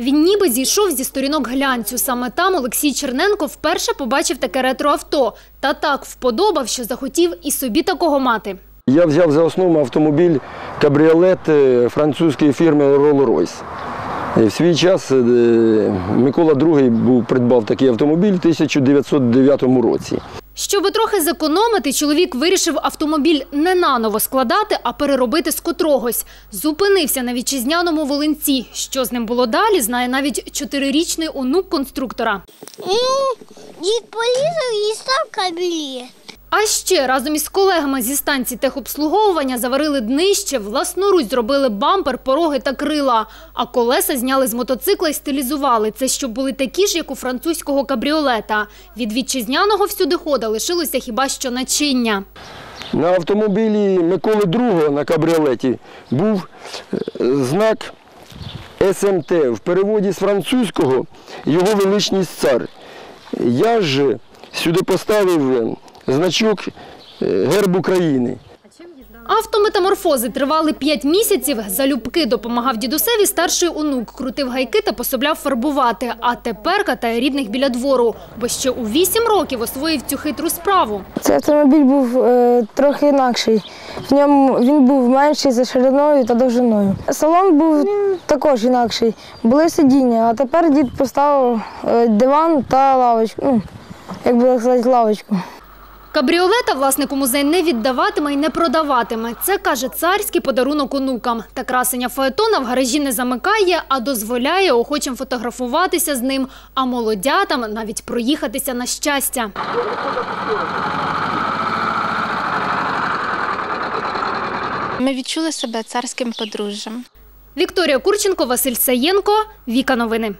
Він ніби зійшов зі сторінок глянцю. Саме там Олексій Черненко вперше побачив таке ретроавто. Та так вподобав, що захотів і собі такого мати. Я взяв за основу автомобіль кабріолет е, французької фірми Rolls-Royce. В свій час е, Микола II придбав такий автомобіль в 1909 році. Щоби трохи зекономити, чоловік вирішив автомобіль не наново складати, а переробити з котрогось. Зупинився на вітчизняному Волинці. Що з ним було далі, знає навіть чотирирічний онук конструктора. Ну, дід полізав і став кабелі. А ще разом із колегами зі станції техобслуговування заварили днище, власноруч зробили бампер, пороги та крила. А колеса зняли з мотоцикла і стилізували. Це щоб були такі ж, як у французького кабріолета. Від вітчизняного всюди хода лишилося хіба що начиння. На автомобілі Миколи II на кабріолеті був е, знак СМТ. В переводі з французького його величність цар. Я ж сюди поставив е, значок е, герб України. Автометаморфози тривали 5 місяців. Залюбки допомагав дідусеві старший онук, крутив гайки та пособляв фарбувати. А тепер катає рідних біля двору, бо ще у 8 років освоїв цю хитру справу. Цей автомобіль був е, трохи інакший. В ньому він був менший за шириною та довжиною. Салон був також інакший. Були сидіння, а тепер дід поставив е, диван та лавочку. Ну, як би так сказати, лавочку. Кабріолета власнику музей не віддаватиме і не продаватиме. Це, каже, царський подарунок онукам. Та красення фаетона в гаражі не замикає, а дозволяє охочим фотографуватися з ним, а молодятам навіть проїхатися на щастя. Ми відчули себе царським подружжям. Вікторія Курченко, Василь Саєнко, Віка Новини.